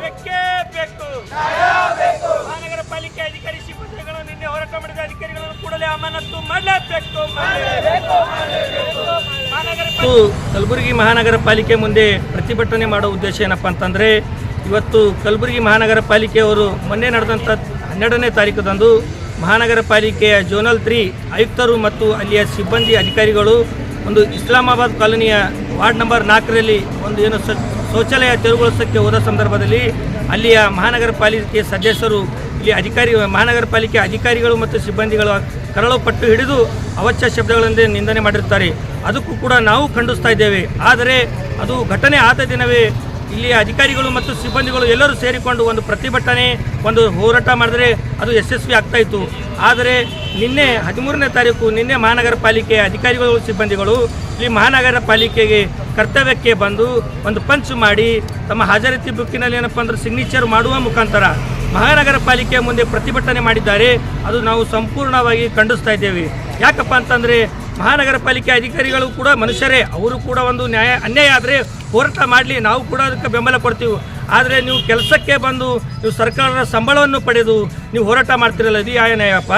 ಬೇಕೇ ಬೇಕು ಮಹಾನಗರ ಪಾಲಿಕೆ ಅಧಿಕಾರಿ ಸಿಬ್ಬಂದಿಗಳು ನಿನ್ನೆ ಹೋರಾಟ ಮಾಡಿದ ಅಧಿಕಾರಿಗಳನ್ನು ಕೂಡಲೇ ಅಮಾನತ್ತು ಮಾಡಲೇಬೇಕು ಕಲಬುರಗಿ ಮಹಾನಗರ ಪಾಲಿಕೆ ಮುಂದೆ ಪ್ರತಿಭಟನೆ ಮಾಡೋ ಉದ್ದೇಶ ಏನಪ್ಪ ಅಂತಂದರೆ ಇವತ್ತು ಕಲಬುರಗಿ ಮಹಾನಗರ ಪಾಲಿಕೆಯವರು ಮೊನ್ನೆ ನಡೆದಂಥ ಹನ್ನೆರಡನೇ ತಾರೀಕದಂದು ಮಹಾನಗರ ಪಾಲಿಕೆಯ ಜೋನಲ್ ತ್ರೀ ಆಯುಕ್ತರು ಮತ್ತು ಅಲ್ಲಿಯ ಸಿಬ್ಬಂದಿ ಅಧಿಕಾರಿಗಳು ಒಂದು ಇಸ್ಲಾಮಾಬಾದ್ ಕಾಲೋನಿಯ ವಾರ್ಡ್ ನಂಬರ್ ನಾಲ್ಕರಲ್ಲಿ ಒಂದು ಏನು ಶೌಚಾಲಯ ತೆರವುಗೊಳಿಸೋಕ್ಕೆ ಹೋದ ಸಂದರ್ಭದಲ್ಲಿ ಅಲ್ಲಿಯ ಮಹಾನಗರ ಪಾಲಿಕೆ ಸದಸ್ಯರು, ಇಲ್ಲಿ ಅಧಿಕಾರಿ, ಮಹಾನಗರ ಪಾಲಿಕೆ ಅಧಿಕಾರಿಗಳು ಮತ್ತು ಸಿಬ್ಬಂದಿಗಳು ಕರಳು ಪಟ್ಟು ಹಿಡಿದು ಅವಚ್ಚ ಶಬ್ದಗಳಂದೇ ನಿಂದನೆ ಮಾಡಿರುತ್ತಾರೆ. ಅದಕ್ಕೂ ಕೂಡ ನಾವು ಖಂಡಿಸ್ತಾ ಇದ್ದೇವೆ. ಆದರೆ ಅದು ಘಟನೆ ಆದ ದಿನವೇ ಇಲ್ಲಿ ಅಧಿಕಾರಿಗಳು ಮತ್ತು ಸಿಬ್ಬಂದಿಗಳು ಎಲ್ಲರೂ ಸೇರಿಕೊಂಡು ಒಂದು ಪ್ರತಿಭಟನೆ, ಒಂದು ಹೋರಾಟ ಮಾಡಿದ್ರೆ ಅದು ಯಶಸ್ವಿ ಆಗ್ತಾ ಇತ್ತು. ಆದರೆ ನಿನ್ನೆ ಹದಿಮೂರನೇ ತಾರೀಕು ನಿನ್ನೆ ಮಹಾನಗರ ಪಾಲಿಕೆ ಅಧಿಕಾರಿಗಳು, ಸಿಬ್ಬಂದಿಗಳು ಇಲ್ಲಿ ಮಹಾನಗರ ಪಾಲಿಕೆಗೆ ಕರ್ತವ್ಯಕ್ಕೆ ಬಂದು ಒಂದು ಪಂಚ್ ಮಾಡಿ ತಮ್ಮ ಹಾಜರಾತಿ ಬುಕ್ಕಿನಲ್ಲಿ ಏನಪ್ಪ ಅಂದ್ರೆ ಸಿಗ್ನೇಚರ್ ಮಾಡುವ ಮುಖಾಂತರ ಮಹಾನಗರ ಪಾಲಿಕೆಯ ಮುಂದೆ ಪ್ರತಿಭಟನೆ ಮಾಡಿದ್ದಾರೆ. ಅದು ನಾವು ಸಂಪೂರ್ಣವಾಗಿ ಖಂಡಿಸ್ತಾ ಇದ್ದೇವೆ. ಯಾಕಪ್ಪ ಅಂತಂದರೆ ಮಹಾನಗರ ಪಾಲಿಕೆ ಅಧಿಕಾರಿಗಳು ಕೂಡ ಮನುಷ್ಯರೇ, ಅವರು ಕೂಡ ಒಂದು ನ್ಯಾಯ, ಅನ್ಯಾಯ ಆದರೆ ಹೋರಾಟ ಮಾಡಲಿ, ನಾವು ಕೂಡ ಅದಕ್ಕೆ ಬೆಂಬಲ ಕೊಡ್ತೀವಿ. ಆದರೆ ನೀವು ಕೆಲಸಕ್ಕೆ ಬಂದು, ನೀವು ಸರ್ಕಾರದ ಸಂಬಳವನ್ನು ಪಡೆದು ನೀವು ಹೋರಾಟ ಮಾಡ್ತಿರಲ್ಲ, ಇದು ಯಾವ ನ್ಯಾಯಪ್ಪ.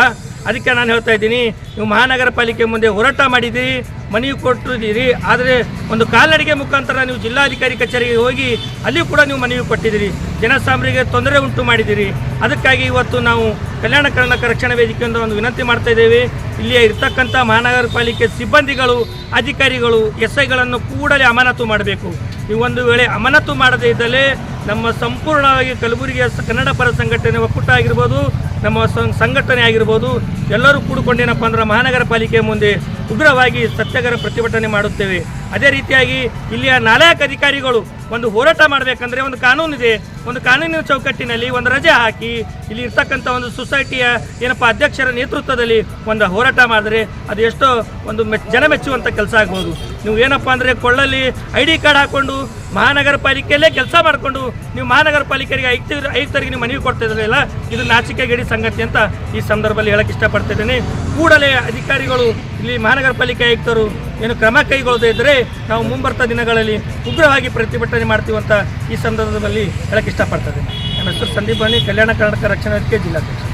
ಅದಕ್ಕೆ ನಾನು ಹೇಳ್ತಾ ಇದ್ದೀನಿ, ನೀವು ಮಹಾನಗರ ಪಾಲಿಕೆ ಮುಂದೆ ಹೋರಾಟ ಮಾಡಿದ್ದೀರಿ ಮನವಿ ಕೊಟ್ಟಿದ್ದೀರಿ, ಆದರೆ ಒಂದು ಕಾಲ್ನಡಿಗೆ ಮುಖಾಂತರ ನೀವು ಜಿಲ್ಲಾಧಿಕಾರಿ ಕಚೇರಿಗೆ ಹೋಗಿ ಅಲ್ಲಿ ಕೂಡ ನೀವು ಮನವಿ ಕೊಟ್ಟಿದ್ದೀರಿ. ಜನಸಾಮ್ರಿಗೆ ತೊಂದರೆ ಉಂಟು ಮಾಡಿದ್ದೀರಿ. ಅದಕ್ಕಾಗಿ ಇವತ್ತು ನಾವು ಕಲ್ಯಾಣ ಕರ್ನಾಟಕ ರಕ್ಷಣಾ ವೇದಿಕೆಯಿಂದ ಒಂದು ವಿನಂತಿ ಮಾಡ್ತಾ ಇದ್ದೇವೆ. ಇಲ್ಲಿಯ ಇರ್ತಕ್ಕಂಥ ಮಹಾನಗರ ಪಾಲಿಕೆ ಸಿಬ್ಬಂದಿಗಳು, ಅಧಿಕಾರಿಗಳು ಎಸ್ ಐಗಳನ್ನು ಕೂಡಲೇ ಅಮಾನತು ಮಾಡಬೇಕು. ನೀವು ಒಂದು ವೇಳೆ ಅಮಾನತು ಮಾಡದೇ ಇದ್ದಲ್ಲಿ ನಮ್ಮ ಸಂಪೂರ್ಣವಾಗಿ ಕಲಬುರಗಿಯ ಕನ್ನಡ ಪರ ಸಂಘಟನೆ ಒಕ್ಕೂಟ ಆಗಿರ್ಬೋದು ನಮ್ಮ ಸಂಘಟನೆ ಆಗಿರ್ಬೋದು, ಎಲ್ಲರೂ ಕೂಡಿಕೊಂಡೇನಪ್ಪ ಅಂದ್ರೆ ಮಹಾನಗರ ಪಾಲಿಕೆ ಮುಂದೆ ಉಗ್ರವಾಗಿ ಸತ್ಯಾಗ್ರಹ ಪ್ರತಿಭಟನೆ ಮಾಡುತ್ತೇವೆ. ಅದೇ ರೀತಿಯಾಗಿ ಇಲ್ಲಿಯ ನಾಲ್ಕು ಅಧಿಕಾರಿಗಳು ಒಂದು ಹೋರಾಟ ಮಾಡಬೇಕಂದ್ರೆ ಒಂದು ಕಾನೂನಿದೆ ಒಂದು ಕಾನೂನಿನ ಚೌಕಟ್ಟಿನಲ್ಲಿ ಒಂದು ರಜೆ ಹಾಕಿ ಇಲ್ಲಿ ಇರ್ತಕ್ಕಂಥ ಒಂದು ಸೊಸೈಟಿಯ ಏನಪ್ಪ ಅಧ್ಯಕ್ಷರ ನೇತೃತ್ವದಲ್ಲಿ ಒಂದು ಹೋರಾಟ ಮಾಡಿದ್ರೆ ಅದು ಎಷ್ಟೋ ಒಂದು ಮೆಚ್ ಜನ ಮೆಚ್ಚುವಂಥ ಕೆಲಸ ಆಗ್ಬೋದು. ನೀವು ಏನಪ್ಪ ಅಂದರೆ ಕೊಳ್ಳಲ್ಲಿ ಐ ಡಿ ಕಾರ್ಡ್ ಹಾಕ್ಕೊಂಡು ಮಹಾನಗರ ಪಾಲಿಕೆಯಲ್ಲೇ ಕೆಲಸ ಮಾಡಿಕೊಂಡು ನೀವು ಮಹಾನಗರ ಪಾಲಿಕೆಗೆ ಆಯುಕ್ತ ಆಯುಕ್ತರಿಗೆ ನೀವು ಮನವಿ ಕೊಡ್ತಾ ಇದು ಇದು ನಾಚಿಕೆಗೇಡಿ ಸಂಗತಿ ಅಂತ ಈ ಸಂದರ್ಭದಲ್ಲಿ ಹೇಳಕ್ಕೆ ಇಷ್ಟಪಡ್ತಿದ್ದೇನೆ. ಕೂಡಲೇ ಅಧಿಕಾರಿಗಳು ಇಲ್ಲಿ ಮಹಾನಗರ ಪಾಲಿಕೆ ಆಯುಕ್ತರು ಏನು ಕ್ರಮ ಕೈಗೊಳ್ಳದೇ ಇದ್ದರೆ ನಾವು ಮುಂಬರ್ತ ದಿನಗಳಲ್ಲಿ ಉಗ್ರವಾಗಿ ಪ್ರತಿಭಟನೆ ಮಾಡ್ತೀವಿ ಅಂತ ಈ ಸಂದರ್ಭದಲ್ಲಿ ಹೇಳಕ್ಕೆ ಇಷ್ಟಪಡ್ತದೆ ನನ್ನ ಹೆಸರು ಸಂದೀಪ್ ಕಲ್ಯಾಣ ಕರ್ನಾಟಕ ರಕ್ಷಣಾ ವೇದಿಕೆ ಜಿಲ್ಲಾಧ್ಯಕ್ಷ.